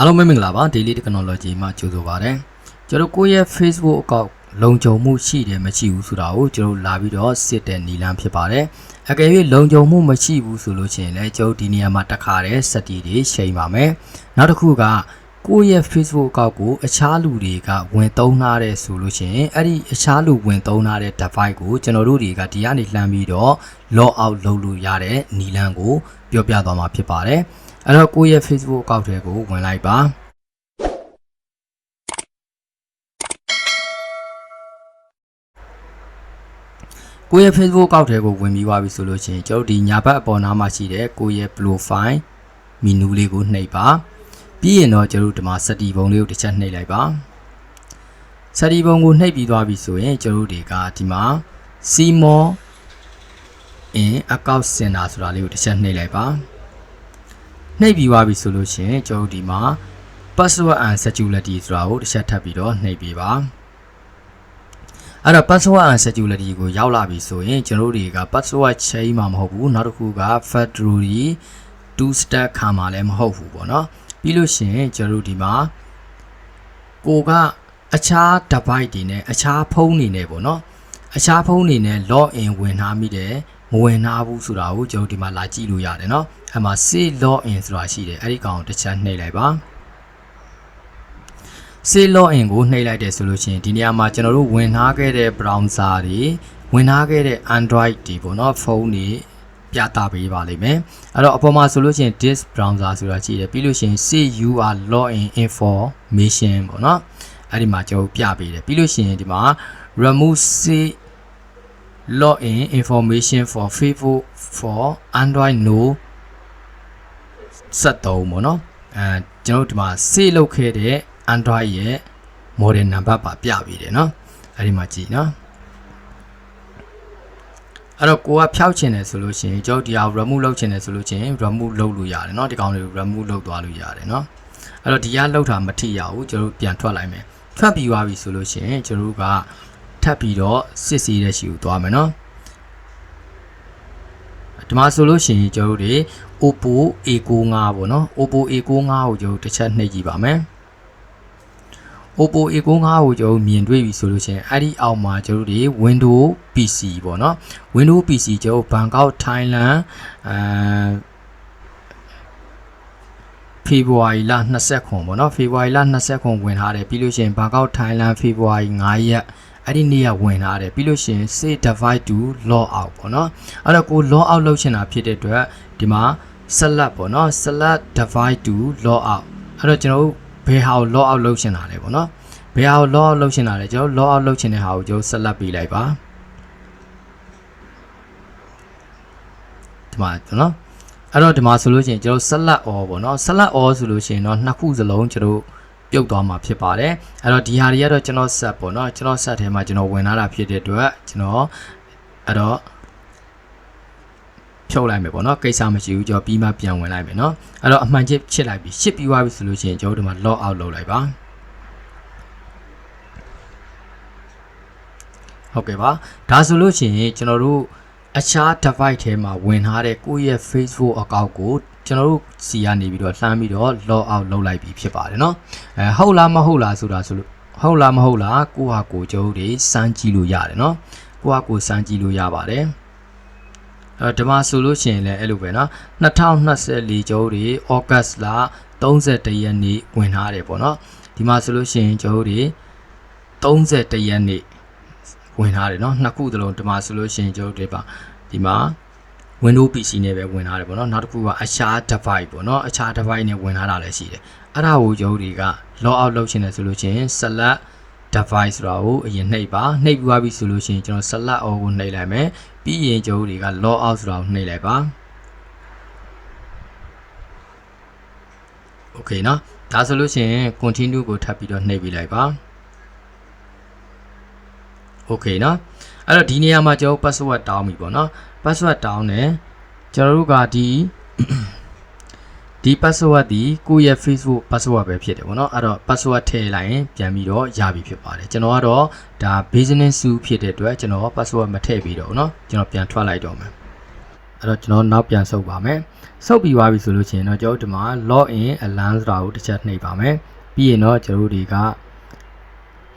အားလုံးပဲမင်္ဂလာပါ Daily Technology မှာကြိုဆိုပါရစေကျွန်တော်ကိုယ့်ရဲ့ Facebook account လုံခြုံမှုရှိတယ်မရှိဘူးဆိုတာကိုကျွန်တော်လာပြီးတော့စစ်တဲ့နီလန်းဖြစ်ပါတယ်အကယ်၍လုံခြုံမှုမရှိဘူးဆိုလို့ရှိရင်လည်းကျွန်တော်ဒီနေရာမှာတက်ခါတဲ့စက်တီတွေချိန်ပါမယ်နောက်တစ်ခုကကိုယ့်ရဲ့ Facebook account ကိုအခြားလူတွေကဝင်သုံးထားတဲ့ဆိုလို့ရှိရင်အဲ့ဒီအခြားလူဝင်သုံးထားတဲ့ device ကိုကျွန်တော်တို့တွေကဒီကနေလှမ်းပြီးတော့ log out လုပ်လို့ရတဲ့နီလန်းကိုပြောပြသွားမှာဖြစ်ပါတယ် အဲ့တော့ကိုယ့်ရဲ့ Facebook account တွေကိုဝင်လိုက်ပါကိုယ့်ရဲ့ Facebook အကောင့်ထဲကိုဝင်ပြီးသွားပြီဆိုလို့ရှိရင်ကျွန်တော်ဒီညာဘက်အပေါ်နားမှာရှိတဲ့ကိုယ့်ရဲ့ profile menu လေးကိုနှိပ်ပါပြီးရင်တော့ကျွန်တော်တို့ဒီမှာ setting ပုံလေးကိုတစ်ချက်နှိပ်လိုက်ပါ setting ပုံကိုနှိပ်ပြီးသွားပြီဆိုရင်ကျွန်တော်တို့တွေကဒီမှာ Simo in account center ဆိုတာလေးကိုတစ်ချက်နှိပ်လိုက်ပါ နှိပ်ပြီးသွားပြီဆိုလို့ရှိရင်ကျွန်တော်တို့ဒီမှာ password and security ဆိုတာကိုတစ်ချက်ထပ်ပြီးတော့နှိပ်ပေးပါအဲ့တော့ password and security ကိုရောက်လာပြီဆိုရင်ကျွန်တော်တို့တွေက password change မှာမဟုတ်ဘူးနောက်တစ်ခုက factory two step ခံမှာလည်းမဟုတ်ဘူးပေါ့နော်ပြီးလို့ရှိရင်ကျွန်တော်တို့ဒီမှာကိုကအခြား device တွေနဲ့အခြားဖုန်းတွေနဲ့ပေါ့နော်အခြားဖုန်းတွေနဲ့ log in ဝင်ထားမိတယ်မဝင်ထားဘူးဆိုတာကိုကျွန်တော်ဒီမှာလာကြည့်လို့ရတယ်နော် အဲ့မှာ save log in ဆိုတာရှိတယ်အဲ့ဒီကောင်ကိုတစ်ချက်နှိပ်လိုက်ပါစေး login ကိုနှိပ်လိုက်တယ်ဆိုလို့ရှိရင်ဒီနေရာမှာကျွန်တော်တို့ဝင်ထားခဲ့တဲ့ browser တွေဝင်ထားခဲ့တဲ့ Android တွေပေါ့နော်ဖုန်းတွေပြသပေးပါလိမ့်မယ်အဲ့တော့အပေါ်မှာဆိုလို့ရှိရင် this browser ဆိုတာရှိတယ်ပြီးလို့ရှိရင် CUR login information ပေါ့နော်အဲ့ဒီမှာကျွန်တော်ပြပေးတယ်ပြီးလို့ရှိရင်ဒီမှာ remove say login information for Facebook for Android no 73ပေါ့နော်အဲကျွန်တော်တို့ဒီမှာ save လုပ်ခဲ့တဲ့ Android ရဲ့ model number ပါပြပေးတယ်เนาะအဲ့ဒီမှာကြည့်เนาะအဲ့တော့ကိုကဖျောက်ချင်တယ်ဆိုလို့ရှိရင်ကျွန်တော်ဒီဟာ remove လုပ်ချင်တယ်ဆိုလို့ရှိရင် remove လုပ်လို့ရတယ်เนาะဒီကောင်လေး remove လုပ်သွားလို့ရတယ်เนาะအဲ့တော့ဒီကလောက်တာမထိရဘူးကျွန်တော်ပြန်ထွက်လိုက်မယ်ထွက်ပြီးသွားပြီဆိုလို့ရှိရင်ကျွန်တော်တို့ကထပ်ပြီးတော့စစ်စီးတဲ့ရှိကိုသွားမယ်เนาะ ဒီမှာဆိုလို့ရှိရင်ကျွန်တော်တို့တွေ Oppo A95 ပေါ့နော် Oppo A95 ကိုကျွန်တော်တစ်ချက်နှိပ်ကြည့်ပါမယ် Oppo A95 ကိုကျွန်တော်မြင်တွေ့ပြီဆိုလို့ရှိရင်အဲ့ဒီအောက်မှာကျွန်တော်တို့ Windows PC ပေါ့နော် Windows PC ကျွန်တော် Bangkok Thailand အဲဖေဖော်ဝါရီလ20ခွန်ပေါ့နော်ဖေဖော်ဝါရီလ20ခွန်ဝင်ထားတယ်ပြီးလို့ရှိရင် Bangkok Thailand ဖေဖော်ဝါရီ9ရက် အဲ့ဒီနေ့ကဝင်ထားတယ်ပြီးလို့ရှိရင် save device to log out ပေါ့နော်အဲ့တော့ကို log out လုပ်ချင်တာဖြစ်တဲ့အတွက်ဒီမှာ select ပေါ့နော် select device to log out အဲ့တော့ကျွန်တော်တို့ဘယ်ဟာကို log out လုပ်ချင်တာလဲပေါ့နော်ဘယ်ဟာကို log out လုပ်ချင်တာလဲကျွန်တော် log out လုပ်ချင်တဲ့ဟာကိုကျွန်တော် select ပေးလိုက်ပါဒီမှာနော်အဲ့တော့ဒီမှာဆိုလို့ရှိရင်ကျွန်တော် select all ပေါ့နော် select all ဆိုလို့ရှိရင်တော့နှစ်ခုစလုံးကျွန်တော် ပြုတ်သွားမှာဖြစ်ပါတယ်အဲ့တော့ဒီဟာတွေကတော့ကျွန်တော် set ပေါ့နော်ကျွန်တော် set ထဲမှာကျွန်တော်ဝင်လာတာဖြစ်တဲ့အတွက်ကျွန်တော်အဲ့တော့ဖြုတ်လိုက်မယ်ပေါ့နော်ကိစ္စမရှိဘူးကျွန်တော်ပြီးမှပြန်ဝင်လိုက်မယ်နော်အဲ့တော့အမှန်ချစ်ချစ်လိုက်ပြီရှစ်ပြီးသွားပြီဆိုလို့ရှိရင်ကျွန်တော်တို့ဒီမှာ log out လုပ်လိုက်ပါဟုတ်ကဲ့ပါဒါဆိုလို့ရှိရင်ကျွန်တော်တို့ အခြား device ထဲမှာဝင်ထားတဲ့ကိုယ့်ရဲ့ Facebook account ကိုကျွန်တော်တို့စီကနေပြီးတော့လှမ်းပြီးတော့ log out လုပ်လိုက်ပြီဖြစ်ပါတယ်เนาะအဲဟုတ်လားမဟုတ်လားဆိုတာဆိုလို့ဟုတ်လားမဟုတ်လားကိုဟာကိုကျုပ်တွေစမ်းကြည့်လို့ရတယ်เนาะကိုဟာကိုစမ်းကြည့်လို့ရပါတယ်အဲဒီမှာဆိုလို့ရှိရင်လည်းအဲ့လိုပဲเนาะ2024ကျုပ်တွေ August လ31ရက်နေ့ဝင်ထားတယ်ပေါ့เนาะဒီမှာဆိုလို့ရှိရင်ကျုပ်တွေ31ရက်နေ့ ဝင်ထားတယ်เนาะနှစ်ခုသလုံးဒီမှာဆိုလို့ရှိရင်ကျုပ်တွေပါဒီမှာ Windows PC နဲ့ပဲဝင်ထားတယ်ပေါ့နော်နောက်တစ်ခုကအခြား device ပေါ့နော်အခြား device နဲ့ဝင်ထားတာလည်းရှိတယ်အဲ့ဒါကိုကျွန်တော်တွေက log out လုပ်ချင်တယ်ဆိုလို့ချင်း select device ဆိုတာကိုအရင်နှိပ်ပါနှိပ်ပြီးသွားပြီဆိုလို့ရှိရင်ကျွန်တော် select all ကိုနှိပ်လိုက်မယ်ပြီးရင်ကျွန်တော်တွေက log out ဆိုတာကိုနှိပ်လိုက်ပါ Okay เนาะဒါဆိုလို့ရှိရင် continue ကိုထပ်ပြီးတော့နှိပ်ပြီးလိုက်ပါ Okay เนาะအဲ့တော့ဒီနေရာမှာကျွန်တော် password တောင်းပြီပေါ့နော် password တောင်းတယ်ကျွန်တော်တို့ကဒီဒီ password ဒီကိုယ့်ရဲ့ Facebook password ပဲဖြစ်တယ်ပေါ့နော်အဲ့တော့ password ထည့်လိုက်ရင်ပြန်ပြီးတော့ရပြီဖြစ်ပါတယ်ကျွန်တော်ကတော့ဒါ business suite ဖြစ်တဲ့အတွက်ကျွန်တော် password မထည့်ပြီးတော့เนาะကျွန်တော်ပြန်ထွက်လိုက်တော့မယ် အဲ့တော့ကျွန်တော်နောက်ပြန်ဆုပ်ပါမယ်ဆုပ်ပြီးသွားပြီဆိုလို့ရှိရင်တော့ကျွန်တော်တို့ဒီမှာ log in alarm ဆိုတာကိုတစ်ချက်နှိပ်ပါမယ်ပြီးရင်တော့ကျွန်တော်တို့တွေက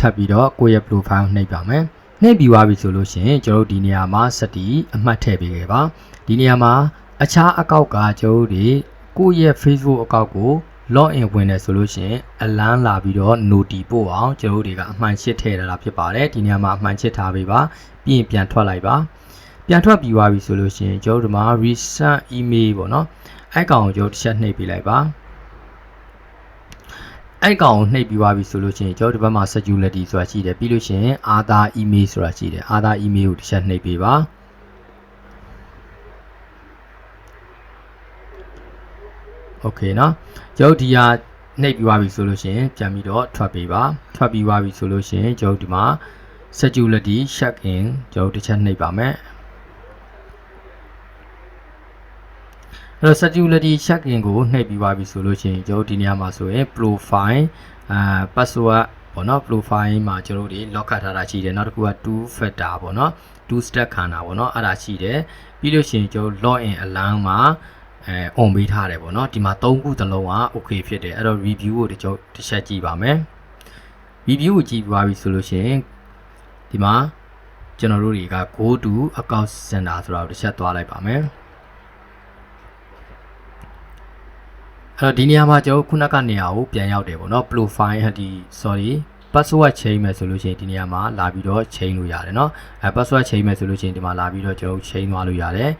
ထပ်ပြီးတော့ကိုယ့်ရဲ့ profile နှိပ်ပါမယ် နှိပ်ပြီးသွားပြီဆိုလို့ရှိရင်ကျွန်တော်တို့ဒီနေရာမှာစတီအမှတ်ထည့်ပေးခဲ့ပါဒီနေရာမှာအခြားအကောက်ကကျွန်တော်တို့တွေကိုယ့်ရဲ့ Facebook အကောက်ကို log in ဝင်တယ်ဆိုလို့ရှိရင် alarm လာပြီးတော့ noti ပို့အောင်ကျွန်တော်တို့တွေကအမှန်ရှစ်ထည့်ရတာဖြစ်ပါတယ်ဒီနေရာမှာအမှန်ရှစ်ထားပေးပါပြီးရင်ပြန်ထွက်လိုက်ပါပြန်ထွက်ပြီးသွားပြီဆိုလို့ရှိရင်ကျွန်တော်တို့ဒီမှာ recent email ပေါ့နော်အဲ့ကောင်ကိုကျွန်တော်တစ်ချက်နှိပ်ပေးလိုက်ပါ အဲ့ကောင်ကိုနှိပ်ပြီးသွားပြီဆိုလို့ရှိရင်ကျွန်တော်ဒီဘက်မှာ security ဆိုတာရှိတယ်ပြီးလို့ရှိရင် other email ဆိုတာရှိတယ် other email ကိုတစ်ချက်နှိပ်ပေးပါ โอเคเนาะကျွန်တော်ဒီဟာနှိပ်ပြီးသွားပြီဆိုလို့ရှိရင်ပြန်ပြီးတော့ထွက်ပေးပါထွက်ပြီးသွားပြီဆိုလို့ရှိရင်ကျွန်တော်ဒီမှာ security check in ကျွန်တော်တစ်ချက်နှိပ်ပါမယ် အဲ့တော့ security check in ကိုနှိပ်ပြီးသွားပြီဆိုလို့ရှိရင်ကျွန်တော်ဒီနေရာမှာဆိုရင် profile အာ password ပေါ့နော် profile မှာကျွန်တော်တို့တွေ lock ခတ်ထားတာရှိတယ်နောက်တစ်ခုက2 factor ပေါ့နော်2 step ခန္ဓာပေါ့နော်အဲ့ဒါရှိတယ်ပြီးလို့ရှိရင်ကျွန်တော် log in alarm မှာအဲ on ပေးထားတယ်ပေါ့နော်ဒီမှာ၃ခုသလုံးက okay ဖြစ်တယ်အဲ့တော့ review ကိုကျွန်တော်တစ်ချက်ကြည့်ပါမယ် review ကိုကြည့်သွားပြီဆိုလို့ရှိရင်ဒီမှာကျွန်တော်တို့တွေက go to account center ဆိုတာကိုတစ်ချက်သွားလိုက်ပါမယ် အဲ့တော့ဒီနေရာမှာကျွန်တော်ခုနကနေရာကိုပြန်ရောက်တယ်ပေါ့နော် profile ဟဒီ sorry password change မယ်ဆိုလို့ရှိရင်ဒီနေရာမှာလာပြီးတော့ change လို့ရတယ်เนาะအဲ password change မယ်ဆိုလို့ရှိရင်ဒီမှာလာပြီးတော့ကျွန်တော် change သွားလို့ရတယ်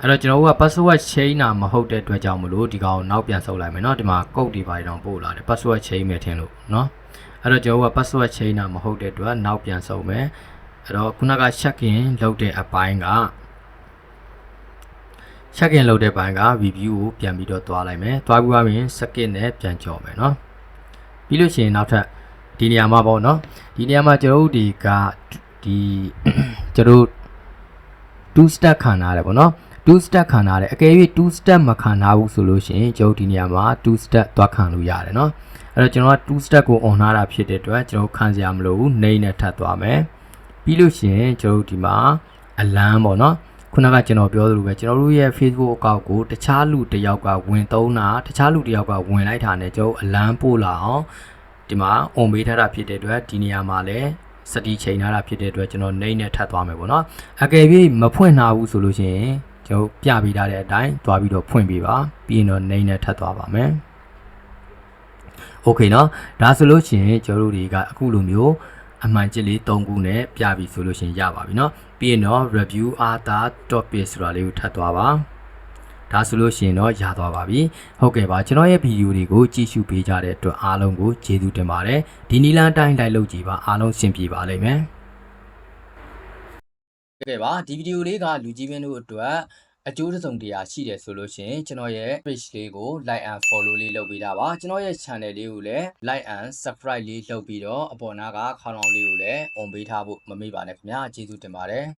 အဲ့တော့ကျွန်တော်တို့က password change တာမဟုတ်တဲ့အတွက်ကြောင့်မလို့ဒီကောင်ကိုနောက်ပြန်ဆုပ်လိုက်မယ်เนาะဒီမှာ code တွေပါတောင်ပို့လာတယ် password change မယ်ထင်လို့เนาะအဲ့တော့ကျွန်တော်တို့က password change တာမဟုတ်တဲ့အတွက်နောက်ပြန်ဆုပ်မယ်အဲ့တော့ခုနက check in လုပ်တဲ့အပိုင်းက check in လုပ်တဲ့ပိုင်းက review ကိုပြန်ပြီးတော့သွားလိုက်မယ်သွားပြီးသွားရင် second နဲ့ပြန်ကြော်မယ်เนาะပြီးလို့ရှိရင်နောက်ထပ်ဒီနေရာမှာပေါ့เนาะဒီနေရာမှာကျွန်တော်တို့ဒီကဒီကျွန်တော်တို့2 step ခံထားတယ်ပေါ့เนาะ2 step ခံထားတယ်အကယ်၍2 step မခံထားဘူးဆိုလို့ရှိရင်ကျွန်တော်ဒီနေရာမှာ2 step သွားခံလို့ရတယ်เนาะအဲ့တော့ကျွန်တော်က2 step ကို on ထားတာဖြစ်တဲ့အတွက်ကျွန်တော်ခံစရာမလိုဘူးနေနဲ့ထပ်သွားမယ်ပြီးလို့ရှိရင်ကျွန်တော်ဒီမှာ alarm ပေါ့เนาะ ခုနကကျွန်တော်ပြောသလိုပဲကျွန်တော်တို့ရဲ့ Facebook အကောင့်ကိုတခြားလူတစ်ယောက်ကဝင်သုံးတာတခြားလူတစ်ယောက်ကဝင်လိုက်တာနဲ့ကျွန်တော်အလန်းပို့လာအောင်ဒီမှာ on ပေးထားတာဖြစ်တဲ့အတွက်ဒီနေရာမှာလည်းစတီချိန်ထားတာဖြစ်တဲ့အတွက်ကျွန်တော်နှိမ့်နဲ့ထပ်သွားမယ်ပေါ့နော်အကယ်၍မဖွင့်ထားဘူးဆိုလို့ရှိရင်ကျွန်တော်ပြပေးထားတဲ့အတိုင်းသွားပြီးတော့ဖွင့်ပေးပါပြီးရင်တော့နှိမ့်နဲ့ထပ်သွားပါမယ်โอเคเนาะဒါဆိုလို့ရှိရင်ကျွန်တော်တို့တွေကအခုလိုမျိုး အမှန်ကျစ်လေး၃ခုနဲ့ပြပြီဆိုလို့ရှိရင်ရပါပြီเนาะပြီးရင်တော့ review other topic ဆိုတာလေးကိုထပ်သွားပါဒါဆိုလို့ရှိရင်တော့ရသွားပါပြီဟုတ်ကဲ့ပါကျွန်တော်ရဲ့ဗီဒီယိုတွေကိုကြည့်ရှုပေးကြတဲ့အတွက်အားလုံးကိုကျေးဇူးတင်ပါတယ်ဒီနီလန်တိုင်းလိုက်လုပ်ကြည့်ပါအားလုံးဆင်ပြေပါလိမ့်မယ်ဟုတ်ကဲ့ပါဒီဗီဒီယိုလေးကလူကြီးမင်းတို့အတွက် အကျိုးတစ်စုံတရာရှိတယ်ဆိုလို့ရှိရင်ကျွန်တော်ရဲ့ page လေးကို like and follow လေးလုပ်ပေးတာပါကျွန်တော်ရဲ့ channel လေးကိုလည်း like and subscribe လေးလုပ်ပြီးတော့အပေါ်နားကခေါင်းလောင်းလေးကိုလည်း on ပေးထားဖို့မမေ့ပါနဲ့ခင်ဗျာကျေးဇူးတင်ပါတယ်